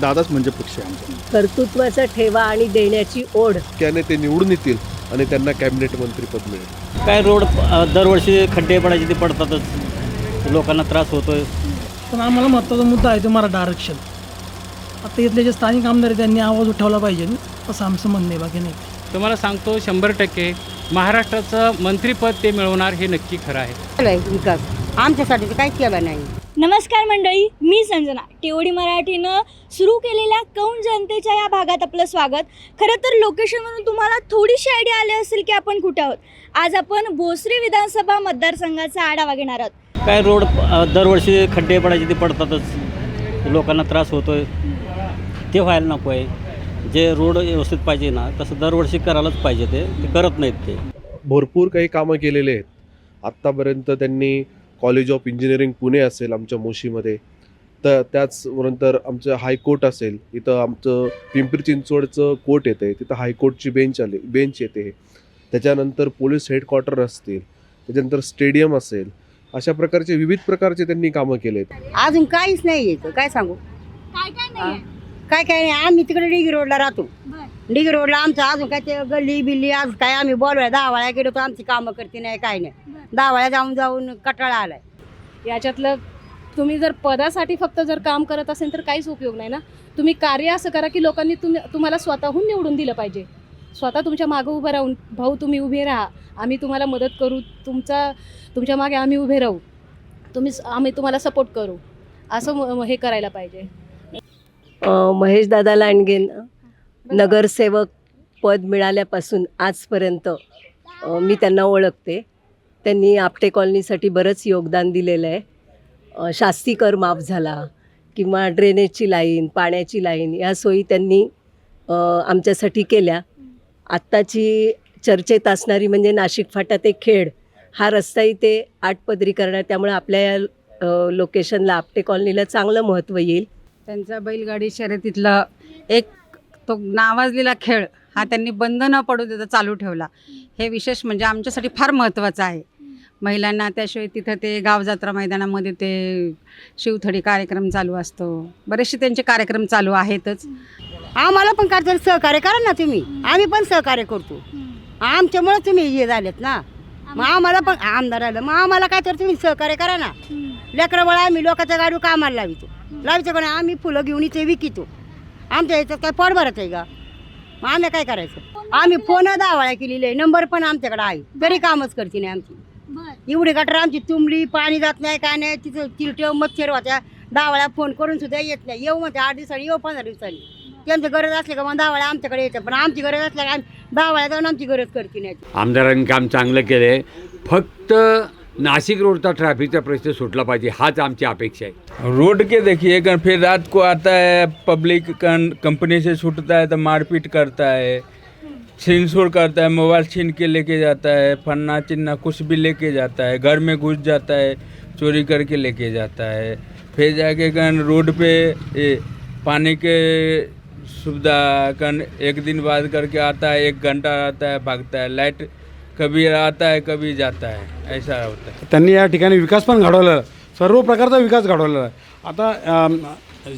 दादाच म्हणजे पक्ष आहे आमचा. कर्तृत्वाचा ठेवा आणि देण्याची ओढ. त्याने ते निवडून येतील आणि त्यांना कॅबिनेट मंत्रीपद मिळेल. काय रोड अ, दरवर्षी खड्डे पडायचे ते पडतातच लोकांना त्रास होतोय. पण आम्हाला महत्त्वाचा मुद्दा आहे तो मराठा आरक्षण. आता इथले जे स्थानिक आमदार आहेत त्यांनी आवाज उठवला पाहिजे. असं आमचं म्हणणं आहे बाकी नाही. तुम्हाला सांगतो शंभर टक्के महाराष्ट्राचं मंत्रिपद ते मिळवणार हे नक्की खरं आहे. केलाय विकास. आमच्यासाठी तर काहीच केला नाही. नमस्कार मंडळी मी संजना. टीओडी मराठीनं सुरू केलेल्या कौन जनतेच्या या भागात आपलं स्वागत. खरं तर लोकेशनवरून तुम्हाला थोडीशी आयडिया आली असेल की आपण कुठे आहोत. आज आपण भोसरी विधानसभा मतदारसंघाचा आढावा घेणार आहोत. काय रोड दरवर्षी खड्डे पडायचे ते पडतातच. लोकांना त्रास होतोय. ते व्हायला नको आहे जे रोड व्यवस्थित पाहिजे ना तसं दरवर्षी करायलाच पाहिजे ते. ते करत नाहीत ते. भरपूर काही कामं केलेले आहेत. आत्तापर्यंत त्यांनी कॉलेज ऑफ इंजिनिअरिंग पुणे असेल आमच्या मोशीमध्ये. तर त्याच नंतर आमचं हायकोर्ट असेल. इथं आमचं पिंपरी चिंचवडचं कोर्ट येते. तिथं हायकोर्टची बेंच आली बेंच येते त्याच्यानंतर पोलीस हेडक्वार्टर असतील. त्याच्यानंतर स्टेडियम असेल. अशा प्रकारचे विविध प्रकारचे त्यांनी कामं केलेत. अजून काहीच नाही येतं काय सांगू? काय काय नाही काय काय नाही आम्ही तिकडे डिगी रोडला राहतो. डिगी रोडला आमचं अजून काय ते गल्ली बिल्ली आज काय आम्ही बोलवाय दहा गेलो तर आमची कामं करते नाही काय नाही. दहा जाऊन जाऊन कटाळा आलाय. याच्यातलं तुम्ही जर पदासाठी फक्त जर काम करत असेल तर काहीच उपयोग नाही ना? तुम्ही कार्य असं करा की लोकांनी तुम्ही तुम्हाला स्वतःहून निवडून दिलं पाहिजे. स्वतः तुमच्या मागं उभं राहून भाऊ तुम्ही उभे राहा. आम्ही तुम्हाला मदत करू. तुमचा तुमच्या मागे आम्ही उभे राहू. तुम्ही आम्ही तुम्हाला सपोर्ट करू. असं हे करायला पाहिजे. महेश दादा लांडगेंना नगरसेवक पद मिळाल्यापासून आजपर्यंत मी त्यांना ओळखते. त्यांनी आपटे कॉलनीसाठी बरंच योगदान दिलेलं आहे. शास्ती कर माफ झाला किंवा ड्रेनेजची लाईन पाण्याची लाईन या सोयी त्यांनी आमच्यासाठी केल्या. आत्ताची चर्चेत असणारी म्हणजे नाशिक फाटा ते खेड हा रस्ताही ते आठपदरी करणार त्यामुळे आपल्या या लोकेशनला आपटे कॉलनीला चांगलं महत्त्व येईल. त्यांचा बैलगाडी शर्यतीतला एक तो नावाजलेला खेळ हा त्यांनी बंद न पडू देता चालू ठेवला. हे विशेष म्हणजे आमच्यासाठी फार महत्त्वाचं आहे. महिलांना त्याशिवाय तिथं ते गावजात्रा मैदानामध्ये ते शिवथडी कार्यक्रम चालू असतो. बरेचसे त्यांचे कार्यक्रम चालू आहेतच. आम्हाला पण काहीतरी सहकार्य करा ना तुम्ही. आम्ही पण सहकार्य करतो. आमच्यामुळे तुम्ही हे झालेत ना. मग आम्हाला पण आमदार आलं मग आम्हाला काय तर तुम्ही सहकार्य करा ना. लेकरं बळा आम्ही लोकांच्या गाडी कामाला लावितो. लावायचं का नाही आम्ही फुलं घेऊन इथे विकितो. आमच्या याच्यात काय पोट भरत आहे का? मग आम्ही काय करायचं? आम्ही फोन दावाळ्या केलेले आहे. नंबर पण आमच्याकडे आहे. तरी कामच करते नाही आमची. एवढी गटर आमची तुंबली पाणी जात नाही काय नाही. तिथं चिलटे मच्छर होत्या. दहा फोन करून सुद्धा येत नाही. येऊ म्हणते आठ दिवसांनी येऊ पंधरा दिवसांनी. त्यांची गरज असली का मग दहा वेळा आमच्याकडे येतं पण आमची गरज असल्या का आम्ही दहा वेळा जाऊन आमची गरज करते नाही. आमदारांनी काम चांगलं केलं आहे रोड नाशिक ट्रैफ़िक का प्रश्न सुटला पाहिजे, हाच आमची अपेक्षा आहे. रोड के देखिए कन- फिर रात को आता है पब्लिक कंपनी से छूटता है तो मारपीट करता है छीन छोड़ करता है, मोबाइल छीन के लेके जाता है, फन्ना चिन्ना कुछ भी लेके जाता है, घर में घुस जाता है, चोरी करके लेके जाता है, फिर जाके कन रोड पे ये पानी के सुविधा कन एक दिन बाद करके आता है, एक घंटा आता है, भागता है, लाइट कभी आता है कभी जाता है। ऐसा होता है। त्यांनी या ठिकाणी विकास पण घडवलेला सर्व प्रकारचा विकास घडवलेला आहे. आता अम,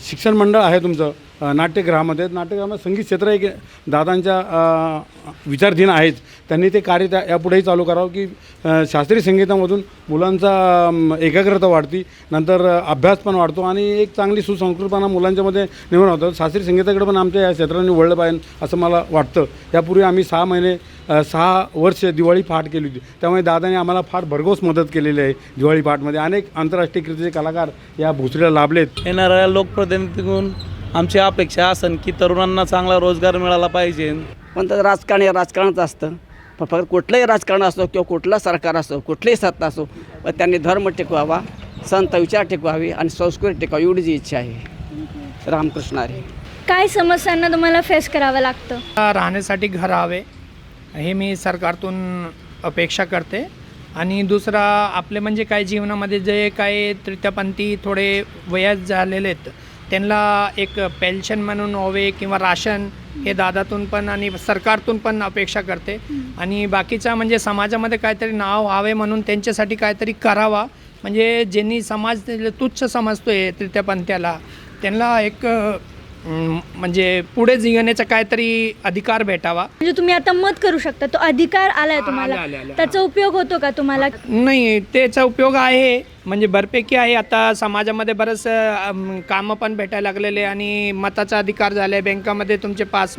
शिक्षण मंडळ आहे तुमचं अ, नाट्यगृहामध्ये. नाट्यगृहामध्ये संगीत क्षेत्र एक दादांच्या अ, विचारधीन आहेच. त्यांनी ते कार्य त्या यापुढेही चालू करावं की अ, शास्त्रीय संगीतामधून मुलांचा अम, एकाग्रता वाढती. नंतर अ, अभ्यास पण वाढतो आणि एक चांगली सुसंस्कृतपणा मुलांच्यामध्ये निर्माण होतं. शास्त्रीय संगीताकडे पण आमच्या या क्षेत्राने वळलं पाहिजे असं मला वाटतं. यापूर्वी आम्ही सहा महिने सहा वर्ष दिवाळी पहाट केली होती. त्यामुळे दादाने आम्हाला फार भरघोस मदत केलेली आहे दिवाळी पहाटमध्ये. अनेक आंतरराष्ट्रीय कीर्तीचे कलाकार या भोसरीला लाभलेत. येणाऱ्या लोकप्रतिनिधीकडून आमची अपेक्षा असन की तरुणांना चांगला रोजगार मिळाला पाहिजे. पण तर राजकारण हे राजकारणच असतं. पण फक्त कुठलंही राजकारण असो किंवा कुठलं सरकार असो कुठलीही सत्ता असो पण त्यांनी धर्म टिकवावा संत विचार टिकवावी आणि संस्कृती टिकवावी एवढी जी इच्छा आहे. रामकृष्ण आहे काय समस्यांना तुम्हाला फेस करावं लागतं? राहण्यासाठी घर हवे हे मी सरकारतून अपेक्षा करते. आणि दुसरा आपले म्हणजे काय जीवनामध्ये जे काही तृतीयपंथी थोडे वयात झालेले आहेत त्यांना एक पेन्शन म्हणून हवे किंवा राशन हे दादातून पण आणि सरकारतून पण अपेक्षा करते. आणि बाकीचा म्हणजे समाजामध्ये काहीतरी नाव व्हावे म्हणून त्यांच्यासाठी काहीतरी करावा. म्हणजे ज्यांनी समाज तुच्छ समजतो आहे तृतीयपंथ्याला त्यांना एक म्हणजे पुढे येण्याचा काहीतरी अधिकार भेटावा. म्हणजे तुम्ही आता मत करू शकता तो अधिकार आलाय तुम्हाला. आले, आले, आले. त्याचा उपयोग होतो का तुम्हाला? नाही त्याचा उपयोग आहे. म्हणजे बऱ्यापैकी आहे. आता समाजामध्ये बरंच अम, कामं पण भेटायला लागलेले आणि मताचा अधिकार झाले बँकामध्ये तुमचे पास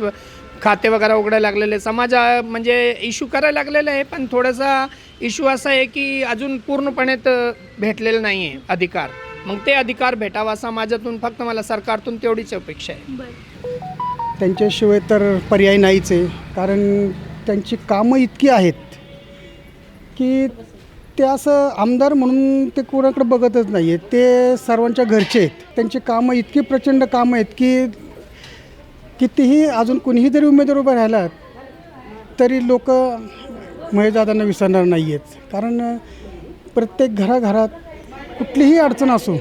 खाते वगैरे उघडायला लागलेले. समाज अ, म्हणजे इश्यू करायला लागलेलं आहे. पण थोडासा इश्यू असा आहे की अजून पूर्णपणे तर भेटलेलं नाही आहे अधिकार. मग ते अधिकार भेटावा समाजातून फक्त मला सरकारतून तेवढीच अपेक्षा आहे. त्यांच्याशिवाय तर पर्याय नाहीच आहे. कारण त्यांची कामं इतकी आहेत की ते असं आमदार म्हणून ते कोणाकडे बघतच नाही आहेत ते सर्वांच्या घरचे आहेत. त्यांची कामं इतकी प्रचंड कामं आहेत की कितीही अजून कुणीही जरी उमेदवार उभा राहिला तरी लोक महेशदादांना विसरणार नाही आहेत कारण प्रत्येक घराघरात कुठलीही अडचण असो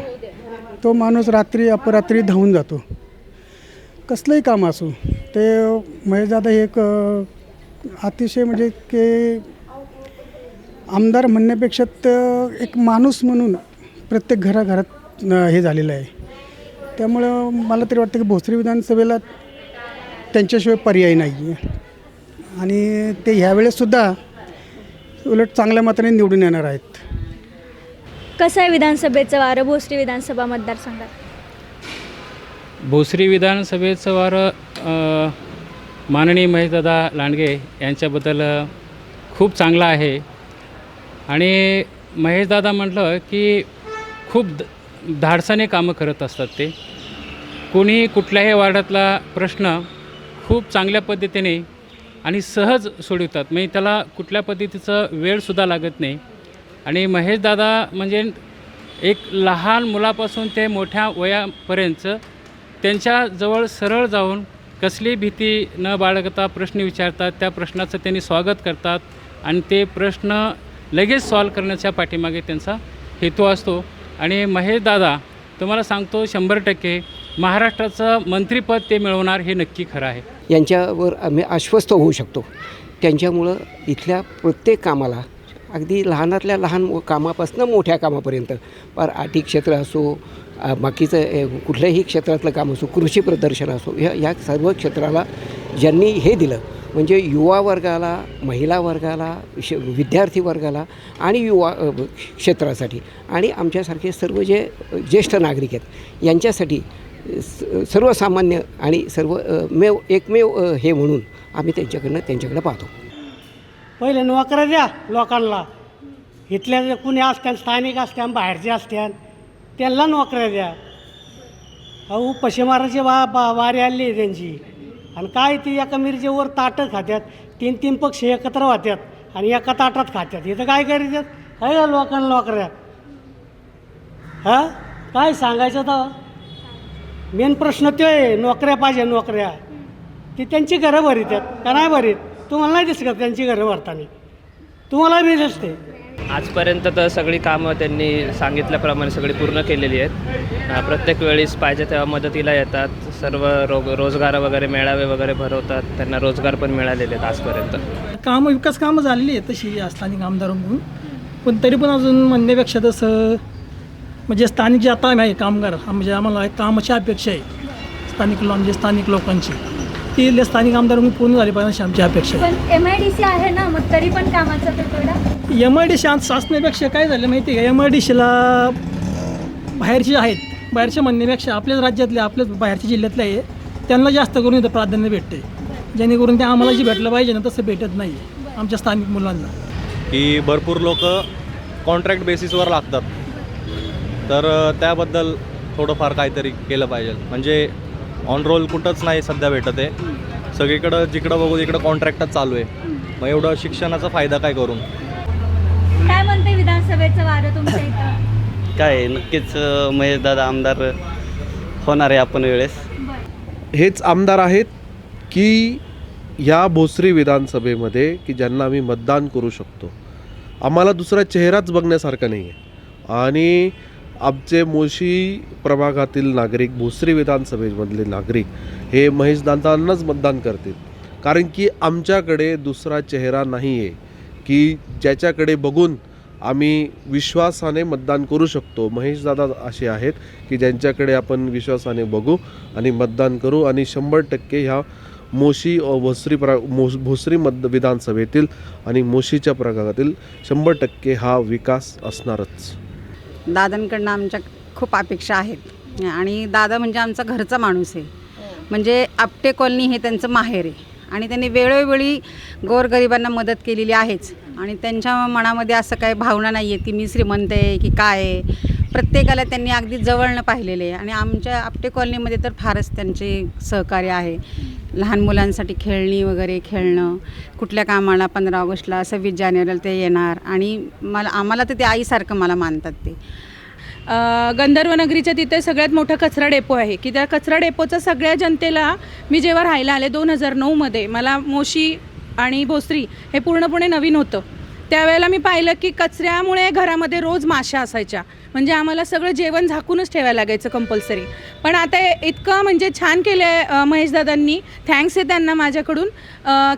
तो माणूस रात्री अपरात्री धावून जातो. कसलंही काम असो ते महेशदादा हे एक अतिशय म्हणजे की आमदार म्हणण्यापेक्षा तर एक माणूस म्हणून प्रत्येक घराघरात हे झालेलं आहे. त्यामुळं मला तरी वाटतं की भोसरी विधानसभेला त्यांच्याशिवाय पर्याय नाही आहे आणि ते ह्यावेळेससुद्धा उलट चांगल्या मात्राने निवडून येणार आहेत. कसं आहे विधानसभेचं वारं? भोसरी विधानसभा मतदारसंघात. भोसरी विधानसभेचं वारं अ, माननीय महेशदादा लांडगे यांच्याबद्दल अ, खूप चांगलं आहे. आणि महेशदादा म्हटलं की खूप द धाडसाने कामं करत असतात ते. कोणीही कुठल्याही वार्डातला प्रश्न खूप चांगल्या पद्धतीने आणि सहज सोडवतात. म्हणजे त्याला कुठल्या पद्धतीचं वेळसुद्धा लागत नाही. आणि महेशदादा म्हणजे एक लहान मुलापासून ते मोठ्या वयापर्यंत त्यांच्याजवळ सरळ जाऊन कसली भीती न बाळगता प्रश्न विचारतात त्या प्रश्नाचं त्यांनी स्वागत करतात आणि ते प्रश्न लगेच सॉल्व करण्याच्या पाठीमागे त्यांचा हेतू असतो. आणि महेशदादा तुम्हाला सांगतो शंभर टक्के महाराष्ट्राचं मंत्रिपद ते मिळवणार हे नक्की खरं आहे. यांच्यावर आम्ही आश्वस्त होऊ शकतो. त्यांच्यामुळं इथल्या प्रत्येक कामाला अगदी लहानातल्या लहान कामापासून मोठ्या कामापर्यंत. पर आटी क्षेत्र असो बाकीचं कुठल्याही क्षेत्रातलं काम असो कृषी प्रदर्शन असो ह्या या सर्व क्षेत्राला ज्यांनी हे दिलं म्हणजे युवा वर्गाला महिला वर्गाला श विद्यार्थी वर्गाला आणि युवा क्षेत्रासाठी आणि आमच्यासारखे सर्व जे ज्येष्ठ नागरिक आहेत यांच्यासाठी स- सर्वसामान्य आणि सर्व मेव एकमेव हे म्हणून आम्ही त्यांच्याकडनं त्यांच्याकडे पाहतो. पहिले नोकऱ्या द्या लोकांना. इथल्या जे कुणी असत्यान स्थानिक असत्यान बाहेरचे असत्यान त्यांना नोकऱ्या द्या. अहो पश्चिमाराची वा बा वारी आली आहे त्यांची. आणि काय ती एका मिरचीवर ताटं खात्यात तीन तीन पक्ष एकत्र होत्यात आणि एका ताटात खात्यात. इथं काय करीतात काय का लोकांना नोकऱ्या. हां? काय सांगायचं तर मेन प्रश्न तो आहे नोकऱ्या पाहिजे नोकऱ्या. ती त्यांची घरं भरीत आहेत का नाही भरीत? तुम्हाला नाही दिसत का त्यांची घरं भरताना तुम्हाला बी दिसते. आजपर्यंत तर सगळी कामं त्यांनी सांगितल्याप्रमाणे सगळी पूर्ण केलेली आहेत. प्रत्येक वेळेस पाहिजे तेव्हा मदतीला येतात. सर्व रोग रोजगार वगैरे मेळावे वगैरे भरवतात. त्यांना रोजगार पण मिळालेले आहेत आजपर्यंत. कामं विकास कामं झालेली आहेत तशी स्थानिक आमदार म्हणून पण तरी पण अजून म्हणण्यापेक्षा तसं म्हणजे स्थानिक जे आता आहे कामगार हा म्हणजे आम्हाला एक कामाची अपेक्षा आहे. स्थानिक लो म्हणजे स्थानिक लोकांची. ती ले- स्थानिक आमदार म्हणून पूर्ण झाली पाहिजे अशी आमची अपेक्षा आहे. पण एम आय डी सी आहे ना मग तरी पण कामाचा तुटवडा एम आय डी सी असण्यापेक्षा काय झालं माहिती आहे का? एम आय डी सीला बाहेरचे आहेत बाहेरच्या म्हणण्यापेक्षा आपल्याच राज्यातले आपल्याच बाहेरच्या जिल्ह्यातले आहे त्यांना जास्त करून इथं प्राधान्य भेटते जेणेकरून ते आम्हाला जे भेटलं पाहिजे ना तसं भेटत नाही आमच्या स्थानिक मुलांना. की भरपूर लोक कॉन्ट्रॅक्ट बेसिसवर लागतात. तर त्याबद्दल थोडंफार काहीतरी केलं पाहिजे. म्हणजे ऑन रोल कुठंच नाही सध्या भेटत आहे. सगळीकडं जिकडं बघू तिकडं कॉन्ट्रॅक्टच चालू आहे. मग एवढं शिक्षणाचा फायदा काय करून? काय म्हणते विधानसभेचं वारं तुमच्या इथं? काय नक्कीच महेशदादा आमदार होणार आहे आपण वेळेस. हेच आमदार आहेत की या भोसरी विधानसभेमध्ये की ज्यांना आम्ही मतदान करू शकतो. आम्हाला दुसरा चेहराच बघण्यासारखा नाही आहे आणि आमचे मोशी प्रभागातील नागरिक भोसरी विधानसभेमधले नागरिक हे महेशदादांनाच मतदान करतील. कारण की आमच्याकडे दुसरा चेहरा नाही आहे की ज्याच्याकडे बघून आम्ही विश्वासाने मतदान करू शकतो. महेशदादा असे आहेत की ज्यांच्याकडे आपण विश्वासाने बघू आणि मतदान करू आणि शंभर टक्के ह्या मोशी भोसरी प्रा मोस भोसरी मत विधानसभेतील आणि मोशीच्या प्रभागातील शंभर टक्के हा विकास असणारच. दादांकडनं आमच्या खूप अपेक्षा आहेत. आणि दादा म्हणजे आमचा घरचा माणूस आहे. म्हणजे आपटे कॉलनी हे त्यांचं माहेर आहे. आणि त्यांनी वेळोवेळी गोरगरिबांना मदत केलेली आहेच. आणि त्यांच्या मनामध्ये असं काही भावना नाही आहे की मी श्रीमंत आहे की काय आहे. प्रत्येकाला त्यांनी अगदी जवळनं पाहिलेले आहे. आणि आमच्या आपटे कॉलनीमध्ये तर फारच त्यांचे सहकार्य आहे. लहान मुलांसाठी खेळणी वगैरे खेळणं कुठल्या कामाला पंधरा ऑगस्टला सव्वीस जानेवारीला ते येणार आणि मला आम्हाला तर ते आईसारखं मला मानतात ते. गंधर्व नगरीच्या तिथे सगळ्यात मोठा कचरा डेपो आहे. की त्या कचरा डेपोचा सगळ्या जनतेला मी जेव्हा राहायला आले दोन हजार नऊमध्ये मला मोशी आणि भोसरी हे पूर्णपणे नवीन होतं. त्यावेळेला मी पाहिलं की कचऱ्यामुळे घरामध्ये रोज माशा असायच्या. म्हणजे आम्हाला सगळं जेवण झाकूनच ठेवायला लागायचं कंपल्सरी पण आता इतकं म्हणजे छान केलं आहे महेशदादांनी थँक्स आहे त्यांना माझ्याकडून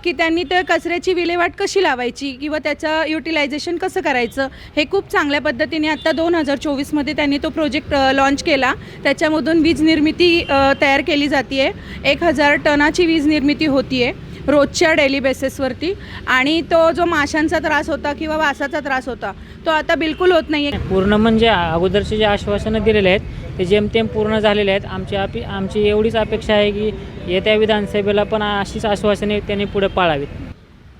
की त्यांनी त्या कचऱ्याची विल्हेवाट कशी लावायची किंवा त्याचं युटिलायझेशन कसं करायचं हे खूप चांगल्या पद्धतीने आत्ता दोन हजार चोवीसमध्ये त्यांनी तो प्रोजेक्ट लॉन्च केला. त्याच्यामधून वीज निर्मिती तयार केली जाते आहे एक हजार टनाची वीज निर्मिती होती आहे रोजच्या डेली बेसिसवरती. आणि तो जो माशांचा त्रास होता किंवा वासाचा त्रास होता तो आता बिलकुल होत नाही आहे पूर्ण म्हणजे अगोदरचे जे आश्वासनं दिलेले आहेत ते जेमतेम पूर्ण झालेले आहेत. आमची अपे आमची एवढीच अपेक्षा आहे की येत्या विधानसभेला पण अशीच आश्वासने त्यांनी पुढे पाळावीत.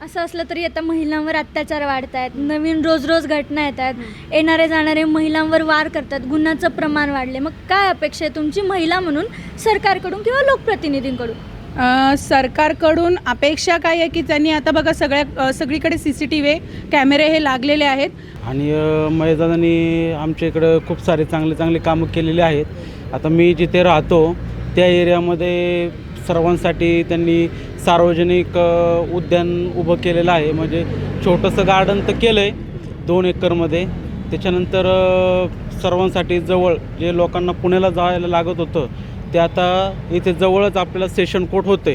असं असलं तरी आता महिलांवर अत्याचार वाढत आहेत नवीन रोज रोज घटना येत आहेत येणारे जाणारे महिलांवर वार करतात. गुन्ह्याचं प्रमाण वाढले. मग काय अपेक्षा आहे तुमची? महिला म्हणून सरकारकडून किंवा लोकप्रतिनिधींकडून? सरकारकडून अपेक्षा काय आहे की त्यांनी आता बघा सगळ्या सगळीकडे सी सी टी व्ही कॅमेरे हे लागलेले आहेत? आणि मैदानांनी आमच्या इकडं खूप सारे चांगले चांगले कामं केलेले आहेत. आता मी जिथे राहतो त्या एरियामध्ये सर्वांसाठी त्यांनी सार्वजनिक उद्यान उभं केलेलं आहे. म्हणजे छोटंसं गार्डन तर केलं आहे दोन एकरमध्ये. त्याच्यानंतर सर्वांसाठी जवळ जे लोकांना पुण्याला जायला लागत होतं ते आता इथे जवळच आपल्याला सेशन कोर्ट होते.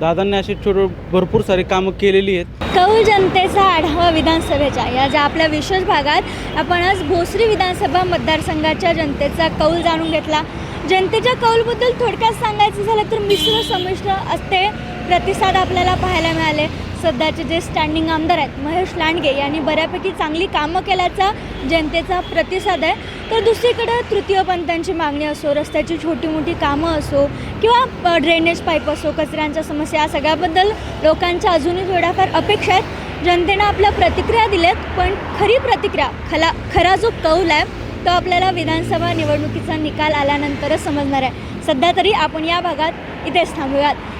दादांनी अशी छोटे भरपूर सारी कामं केलेली आहेत. कौल जनतेचा आढावा विधानसभेच्या या ज्या आपल्या विशेष भागात आपण आज भोसरी विधानसभा मतदारसंघाच्या जनतेचा कौल जाणून घेतला. जनतेच्या कौलबद्दल थोडक्यात सांगायचं झालं तर मिश्र संमिश्र असते प्रतिसाद आपल्याला पाहायला मिळाले. सध्याचे जे स्टँडिंग आमदार आहेत महेश लांडगे यांनी बऱ्यापैकी चांगली कामं केल्याचा जनतेचा प्रतिसाद आहे. तर दुसरीकडे तृतीयपंथांची मागणी असो रस्त्याची छोटी मोठी कामं असो किंवा ड्रेनेज पाईप असो कचऱ्यांच्या समस्या या सगळ्याबद्दल लोकांच्या अजूनही थोड्याफार अपेक्षा आहेत. जनतेनं आपल्या प्रतिक्रिया दिल्यात पण खरी प्रतिक्रिया खला खरा जो कौल आहे तो आपल्याला विधानसभा निवडणुकीचा निकाल आल्यानंतरच समजणार आहे. सध्या तरी आपण या भागात इथेच थांबूयात.